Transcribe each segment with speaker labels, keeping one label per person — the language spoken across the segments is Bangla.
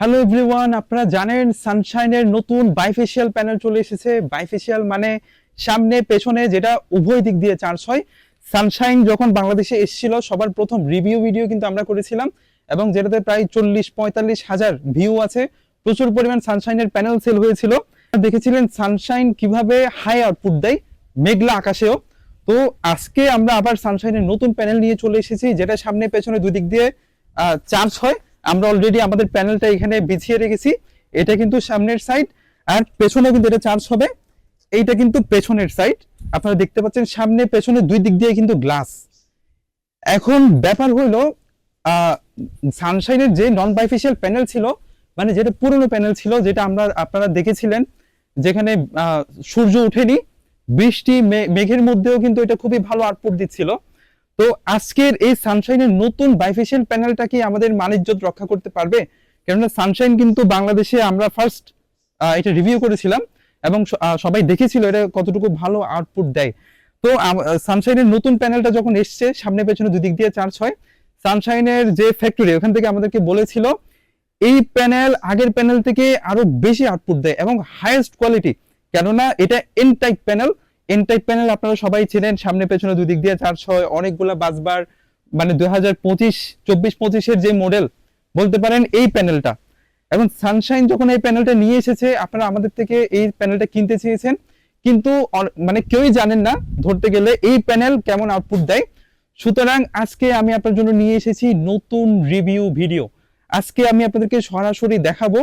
Speaker 1: হ্যালো এভরিওয়ান আপনারা জানেন সানশাইনের নতুন বাইফেশিয়াল প্যানেল চলে এসেছে। বাইফেশিয়াল মানে সামনে, পেছনে যেটা উভয় দিক দিয়ে চার্জ হয়। সানশাইন যখন বাংলাদেশে এসেছিল, সবার প্রথম রিভিউ ভিডিও কিন্তু আমরা করেছিলাম এবং যেটাতে প্রায় চল্লিশ, পঁয়তাল্লিশ হাজার ভিউ আছে। প্রচুর পরিমাণ সানশাইনের প্যানেল সেল হয়েছিল। দেখেছিলেন সানশাইন কীভাবে হাই আউটপুট দেয় মেঘলা আকাশেও। তো আজকে আমরা আবার সানশাইনের নতুন প্যানেল নিয়ে চলে এসেছি, যেটা সামনে, পেছনে দুই দিক দিয়ে চার্জ হয়। আমরা অলরেডি আমাদের প্যানেলটা এখানে বিছিয়ে রেখেছি। এটা কিন্তু সামনের সাইড আর পেছনে কিন্তু এটা চার্জ হবে। এইটা কিন্তু পেছনের সাইড আপনারা দেখতে পাচ্ছেন সামনে, পেছনে দুই দিক দিয়ে কিন্তু গ্লাস এখন ব্যাপার হলো সানশাইনের যে নন বাইফিশিয়াল প্যানেল ছিল মানে যেটা পুরনো প্যানেল ছিল, যেটা আমরা, আপনারা দেখেছিলেন, যেখানে সূর্য ওঠেনি, বৃষ্টি মেঘের মধ্যেও কিন্তু এটা খুবই ভালো আউটপুট দিচ্ছিল। তো আজকের এই সানশাইনের নতুন বাইফেশিয়াল প্যানেলটা কি আমাদের মানিজ্যত রক্ষা করতে পারবে? কেননা সানশাইন কিন্তু বাংলাদেশে আমরা ফার্স্ট এটা রিভিউ করেছিলাম এবং সবাই দেখেছিল এটা কতটুকু ভালো আউটপুট দেয়। তো সানশাইনের নতুন প্যানেলটা যখন এসছে, সামনে পেছনে দুদিক দিয়ে চার্জ হয়, সানশাইনের যে ফ্যাক্টরি ওখান থেকে আমাদেরকে বলেছিল, এই প্যানেল আগের প্যানেল থেকে আরও বেশি আউটপুট দেয় এবং হাইয়েস্ট কোয়ালিটি কেননা এটা N type panel N type panel আপনারা সবাই চেনেন সামনে পেছনে দুই দিক দিয়ে চার্জ হয়, অনেকগুলা বাসবার মানে দুই হাজার পঁচিশ, চব্বিশ পঁচিশের যে মডেল বলতে পারেন এই প্যানেলটা এবং সানশাইন যখন এই প্যানেলটা নিয়ে এসেছে, আপনারা আমাদের থেকে এই প্যানেলটা কিনতে চেয়েছেন। কিন্তু মানে কেউই জানেন না, ধরতে গেলে এই প্যানেল কেমন আউটপুট দেয়। সুতরাং আজকে আমি আপনার জন্য নিয়ে এসেছি নতুন রিভিউ ভিডিও আজকে আমি আপনাদেরকে সরাসরি দেখাবো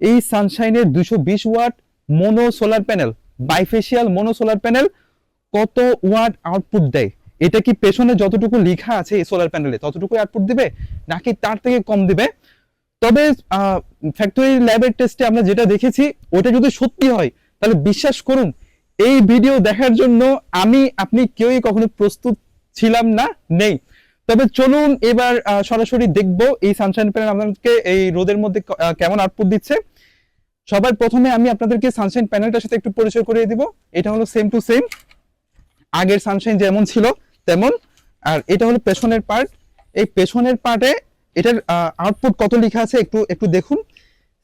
Speaker 1: এই সানশাইনের দুশো বিশ watt mono solar panel bifacial mono solar panel কত ওয়াট আউটপুট দেয়? এটা কি পেছনে যতটুকু লেখা আছে এই সোলার প্যানেলে ততটুকু আউটপুট দিবে? নাকি তার থেকে কম দিবে? তবে ফ্যাক্টরি ল্যাবের টেস্টে আমরা যেটা দেখেছি ওটা যদি সত্যি হয়, তাহলে বিশ্বাস করুন, এই ভিডিও দেখার জন্য আমি, আপনি কেউই কখনো প্রস্তুত ছিলাম না, নেই। তবে চলুন এবার সরাসরি দেখব এই সানশাইন প্যানেল আপনাদেরকে এই রোদের মধ্যে কেমন আউটপুট দিচ্ছে। সবার প্রথমে আমি আপনাদেরকে সানশাইন প্যানেলটার সাথে একটু পরিচয় করিয়ে দিব। এটা হলো সেম টু সেম আগের সানশাইন যেমন ছিল, তেমন। আর এটা হলো পেছনের পার্ট এই পেছনের পার্টে এটার আউটপুট কত লেখা আছে একটু একটু দেখুন।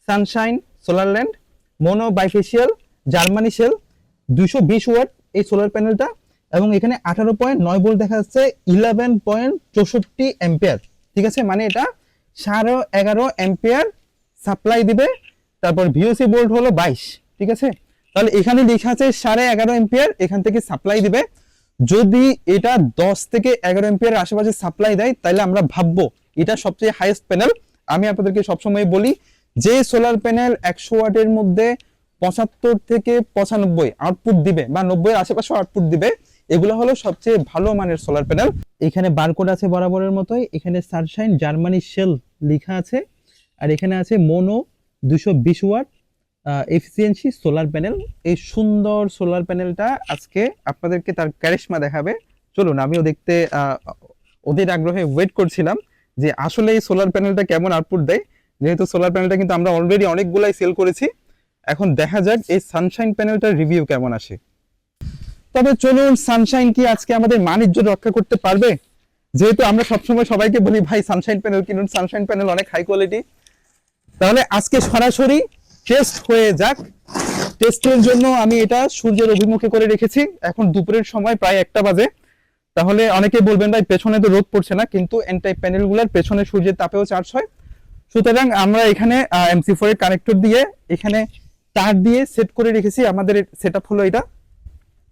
Speaker 1: Sunshine solar land mono bifacial Germany cell দুইশো বিশ ওয়াট এই সোলার প্যানেলটা এবং এখানে আঠারো পয়েন্ট নয় ভোল্ট দেখা যাচ্ছে ইলেভেন পয়েন্ট চৌষট্টি অ্যাম্পিয়ার ঠিক আছে? মানে এটা সাড়ে এগারো অ্যাম্পিয়ার সাপ্লাই দিবে। তারপর ভিওসি ভোল্ট হলো বাইশ, ঠিক আছে? তাহলে এখানে লেখা আছে সাড়ে এগারো এম্পিয়ার এখান থেকে সাপ্লাই দিবে। যদি এটা দশ থেকে এগারো এম্পিয়ার আশেপাশে সাপ্লাই দেয়, তাহলে আমরা ভাববো এটা সবচেয়ে হাইয়েস্ট প্যানেল আমি আপনাদেরকে সবসময় বলি, যে সোলার প্যানেল একশো ওয়াটের মধ্যে পঁচাত্তর থেকে পঁচানব্বই আউটপুট দিবে, বা নব্বই আশেপাশে আউটপুট দিবে, এগুলো হলো সবচেয়ে ভালো মানের সোলার প্যানেল এখানে বারকোড আছে বরাবরের মতোই, এখানে সানশাইন জার্মানি শেল লেখা আছে, আর এখানে আছে মোনো দুশো বিশ ওয়াট এফিসিয়েন্সি সোলার প্যানেল এই সুন্দর সোলার প্যানেলটা আজকে আপনাদেরকে তার ক্যারিশমা দেখাবে। চলুন, আমিও দেখতে ওদের আগ্রহে ওয়েট করছিলাম যে আসলে এই সোলার প্যানেলটা কেমন আউটপুট দেয়। যেহেতু সোলার প্যানেলটা কিন্তু আমরা অলরেডি অনেকগুলাই সেল করেছি। এখন দেখা যাক এই সানশাইন প্যানেলটার রিভিউ কেমন আসে। তবে চলুন সানশাইন কি আজকে আমাদের মানিজ্য রক্ষা করতে পারবে? যেহেতু আমরা সবসময় সবাইকে বলি, ভাই সানশাইন প্যানেল কিনুন। সানশাইন প্যানেল অনেক হাই কোয়ালিটি তাহলে আজকে সরাসরি টেস্ট হয়ে যাক। টেস্টের জন্য আমি এটা সূর্যের অভিমুখে করে রেখেছি। এখন দুপুরের সময় প্রায় একটা বাজে। তাহলে অনেকে বলবেন, ভাই, পেছনে তো রোদ পড়ছে না। কিন্তু এন টাইপ প্যানেলগুলোর পেছনে সূর্যের তাপেও চার্জ হয়। সুতরাং আমরা এখানে এমসি ফোর এর কানেক্টর দিয়ে এখানে তার দিয়ে সেট করে রেখেছি। আমাদের সেট হলো এটা।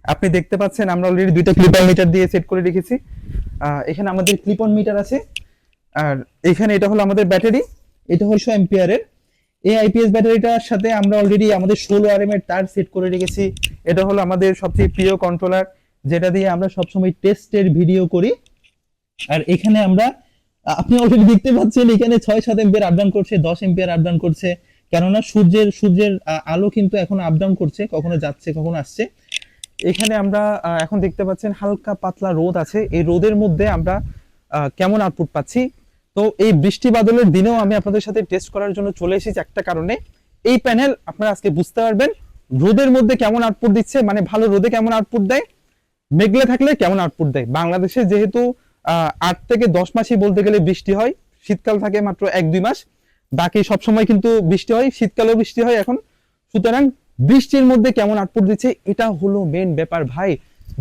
Speaker 1: আপনি দেখতে পাচ্ছেন, আমরা অলরেডি দুইটা ক্লিপ অন মিটার দিয়ে সেট করে রেখেছি। এখানে আমাদের ক্লিপ অন মিটার আছে। আর এখানে এটা হলো আমাদের ব্যাটারি এটা হলো এম্পিয়ারের এই আইপিএস ব্যাটারিটার সাথে আমরা অলরেডি আমাদের ষোলো আর এর তার সেট করে রেখেছি। এটা হলো আমাদের সবচেয়ে প্রিয় কন্ট্রোলার যেটা দিয়ে আমরা সবসময় টেস্টের ভিডিও করি। আর এখানে আমরা, আপনি অলরেডি দেখতে পাচ্ছেন, এখানে ছয় সাত এম্পিয়ার আপ ডাউন করছে, দশ এম্পিয়ার আপ ডাউন করছে। কেননা সূর্যের সূর্যের আলো কিন্তু এখন আপ ডাউন করছে, কখনো যাচ্ছে, কখনো আসছে। এখানে আমরা এখন দেখতে পাচ্ছেন হালকা পাতলা রোদ আছে। এই রোদের মধ্যে আমরা কেমন আউটপুট পাচ্ছি? তো এই বৃষ্টি বাদলের দিনেও আমি আপনাদের সাথে টেস্ট করার জন্য চলে এসেছি একটা কারণে। এই প্যানেল আপনারা আজকে বুঝতে পারবেন, রোদের মধ্যে কেমন আউটপুট দিচ্ছে মানে ভালো রোদে কেমন আউটপুট দেয়, মেঘলে থাকলে কেমন আউটপুট দেয়। বাংলাদেশে যেহেতু আট থেকে দশ মাসই বলতে গেলে বৃষ্টি হয়, শীতকাল থাকে মাত্র এক দুই মাস, বাকি সব সময় কিন্তু বৃষ্টি হয়, শীতকালেও বৃষ্টি হয় এখন। সুতরাং বৃষ্টির মধ্যে কেমন আউটপুট দিচ্ছে, এটা হলো মেন ব্যাপার ভাই।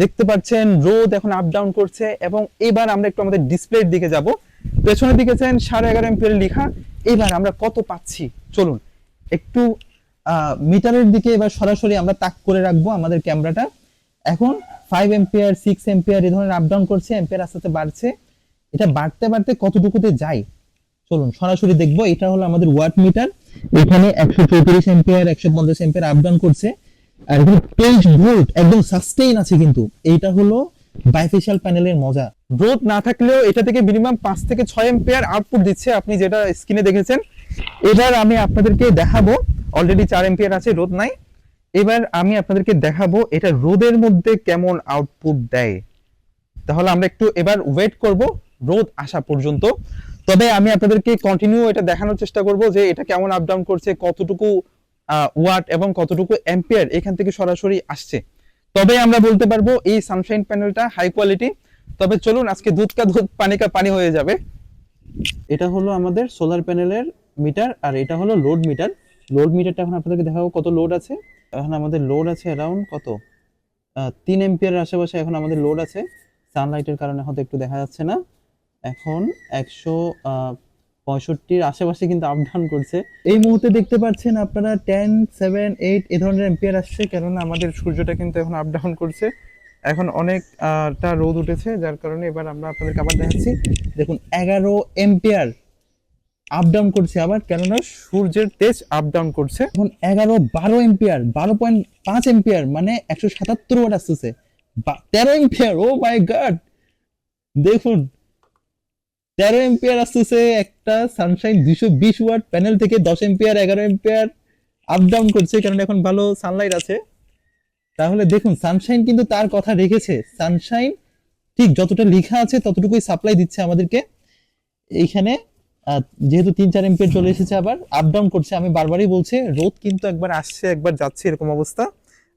Speaker 1: দেখতে পাচ্ছেন, রোদ এখন আপ ডাউন করছে, এবং এবার আমরা একটু আমাদের ডিসপ্লের দিকে যাব। পেছনের দিকে চান সাড়ে এগারো এম্পিয়ার লেখা। এবার আমরা কত পাচ্ছি? চলুন, একটু মিটারের দিকে এবার সরাসরি আমরা তাক করে রাখব আমাদের ক্যামেরাটা। এখন ফাইভ এম্পিয়ার সিক্স এম্পিয়ার এই ধরনের আপ ডাউন করছে এম্পিয়ার আস্তে আস্তে বাড়ছে। এটা বাড়তে বাড়তে কতটুকুতে যায়? চলুন, সরাসরি দেখব। এটা হলো আমাদের ওয়াট মিটার এখানে একশো চৌত্রিশ এম্পিয়ার একশো পঞ্চাশ এম্পিয়ার আপ ডাউন করছে। আর এখানে তেইশ ভোল্ট একদম সাস্টেইন আছে কিন্তু। এইটা হলো বাইফেশিয়াল প্যানেলের মজা। রোদ না থাকলেও এটা থেকে মিনিমাম পাঁচ থেকে ছয় এম্পিয়ার আউটপুট দিচ্ছে আপনি যেটা স্ক্রিনে দেখেছেন। এবার আমি আপনাদেরকে দেখাবো অলরেডি চার এম্পিয়ার আছে, রোদ নাই। এবার আমি আপনাদেরকে দেখাবো এটা রোদের মধ্যে কেমন আউটপুট দেয়। তাহলে আমরা একটু এবার ওয়েট করব, রোদ আসা পর্যন্ত। তবে আমি আপনাদেরকে কন্টিনিউ এটা দেখানোর চেষ্টা করব যে এটা কেমন আপ ডাউন করছে, কতটুকু ওয়াট এবং কতটুকু অ্যাম্পিয়ার এখান থেকে সরাসরি আসছে। তবে আমরা বলতে পারব এই সানশাইন প্যানেলটা হাই কোয়ালিটি তবে চলুন, আজকে দুধ কা দুধ, পানি কা পানি হয়ে যাবে। এটা হলো আমাদের সোলার প্যানেলের মিটার আর এটা হলো লোড মিটার লোড মিটারটা এখন আপনাদেরকে দেখাবো কত লোড আছে। এখন আমাদের লোড আছে অ্যারাউন্ড কত? তিন এম্পিয়ারের আশেপাশে এখন আমাদের লোড আছে। সানলাইটের কারণে হয়তো একটু দেখা যাচ্ছে না। এখন একশো পঁয়ষট্টির আশেপাশে কিন্তু আপ ডাউন করছে। এই মুহূর্তে দেখতে পাচ্ছেন আপনারা টেন সেভেন এইট এ ধরনের এম্পিয়ার আসছে। কেননা আমাদের সূর্যটা কিন্তু এখন আপ ডাউন করছে। এখন অনেকটা রোদ উঠেছে, যার কারণে এবার আমরা আপনাদেরকে আবার দেখাচ্ছি। দেখুন, এগারো এম্পিয়ার আপ ডাউন করছে আবার, কেননা সূর্যের তেজ আপ ডাউন করছে। এখন এগারো, বারো এম্পিয়ার, বারো পয়েন্ট পাঁচ এম্পিয়ার মানে একশো সাতাত্তর ওয়াট আসতেছে। তেরো এম্পিয়ার ও মাই গড দেখুন, তেরো এম্পিয়ার আসতেছে, একটা সানশাইন দুশো বিশ ওয়াট প্যানেল থেকে দশ এম্পিয়ার, এগারো এম্পিয়ার আপ ডাউন করছে কারণ এখন ভালো সানলাইট আছে। তাহলে দেখুন সানশাইন কিন্তু তার কথা রেখেছে। সানশাইন ঠিক যতটা লেখা আছে ততটুকুই সাপ্লাই দিচ্ছে আমাদেরকে। এইখানে যেহেতু তিন চার এম্পিয়ার চলে এসেছে আবার আপ ডাউন করছে। আমি বারবারই বলছি, রোদ কিন্তু একবার আসছে, একবার যাচ্ছে, এরকম অবস্থা।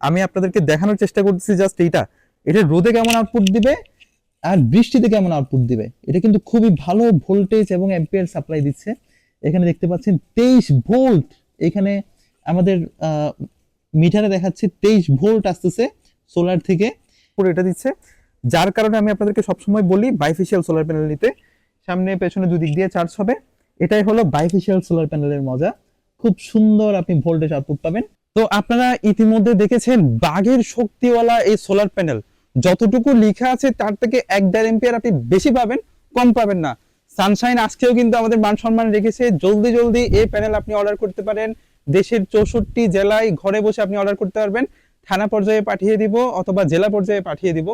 Speaker 1: আমি আপনাদেরকে দেখানোর চেষ্টা করতেছি জাস্ট এইটা। এটা রোদে কেমন আউটপুট দিবে আর বৃষ্টিতে কেমন আউটপুট দিবে? এটা কিন্তু খুবই ভালো ভোল্টেজ এবং অ্যাম্পিয়ার সাপ্লাই দিচ্ছে। এখানে দেখতে পাচ্ছেন, তেইশ ভোল্ট এখানে আমাদের মিটারে দেখাচ্ছে তেইশ ভোল্ট আসতেছে সোলার থেকে। পুরো এটা দিচ্ছে। যার কারণে আমি আপনাদেরকে সবসময় বলি বাইফেশিয়াল সোলার প্যানেল নিতে। সামনে, পেছনে দুদিক দিয়ে চার্জ হবে। এটাই হলো বাইফেশিয়াল সোলার প্যানেলের মজা। খুব সুন্দর আপনি ভোল্টেজ আউটপুট পাবেন। তো আপনারা ইতিমধ্যে দেখেছেন বাঘের শক্তিওয়ালা এই সোলার প্যানেল যতটুকু লেখা আছে তার থেকে এক দেড় এম্পিয়ার আপনি বেশি পাবেন, কম পাবেন না। সানশাইন আজকেও কিন্তু আমাদের মান সম্মান রেখেছে। জলদি জলদি এই প্যানেল আপনি অর্ডার করতে পারেন। দেশের চৌষট্টি জেলায় ঘরে বসে আপনি অর্ডার করতে পারবেন। থানা পর্যায়ে পাঠিয়ে দিব অথবা জেলা পর্যায়ে পাঠিয়ে দিব।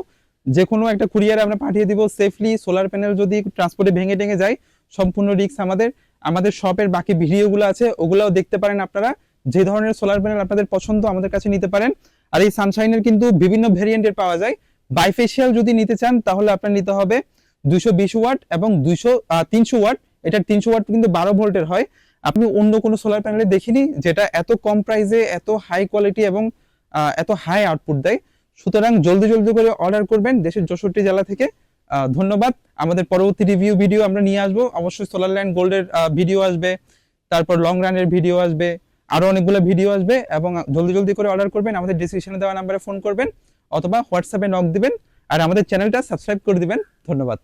Speaker 1: যে কোনো একটা কুরিয়ারে আমরা পাঠিয়ে দিব সেফলি সোলার প্যানেল যদি ট্রান্সপোর্টে ভেঙে টেঙে যায়, সম্পূর্ণ রিস্ক আমাদের। আমাদের শপের বাকি ভিডিওগুলো আছে, ওগুলাও দেখতে পারেন আপনারা। যে ধরনের সোলার প্যানেল আপনাদের পছন্দ আমাদের কাছে নিতে পারেন। আর এই সানশাইনের কিন্তু বিভিন্ন ভেরিয়েন্টের পাওয়া যায়। বাইফেশিয়াল যদি নিতে চান, তাহলে আপনার নিতে হবে দুইশো বিশ ওয়াট এবং দুইশো তিনশো ওয়াট। এটা তিনশো ওয়াট কিন্তু বারো ভোল্টের হয়। আপনি অন্য কোনো সোলার প্যানেলে দেখিনি যেটা এত কম প্রাইসে এত হাই কোয়ালিটি এবং এত হাই আউটপুট দেয়। সুতরাং জলদি জলদি করে অর্ডার করবেন দেশের চৌষট্টি জেলা থেকে। ধন্যবাদ। আমাদের পরবর্তী রিভিউ ভিডিও আমরা নিয়ে আসব। অবশ্যই সোলার ল্যান্ড গোল্ডের ভিডিও আসবে, তারপর লং রানের ভিডিও আসবে আরও অনেকগুলো ভিডিও আসবে এবং জলদি জলদি করে অর্ডার করবেন। আমাদের ডিসক্রিপশনে দেওয়া নাম্বারে ফোন করবেন অথবা হোয়াটসঅ্যাপে নক দিবেন। আর আমাদের চ্যানেলটা সাবস্ক্রাইব করে দিবেন। ধন্যবাদ।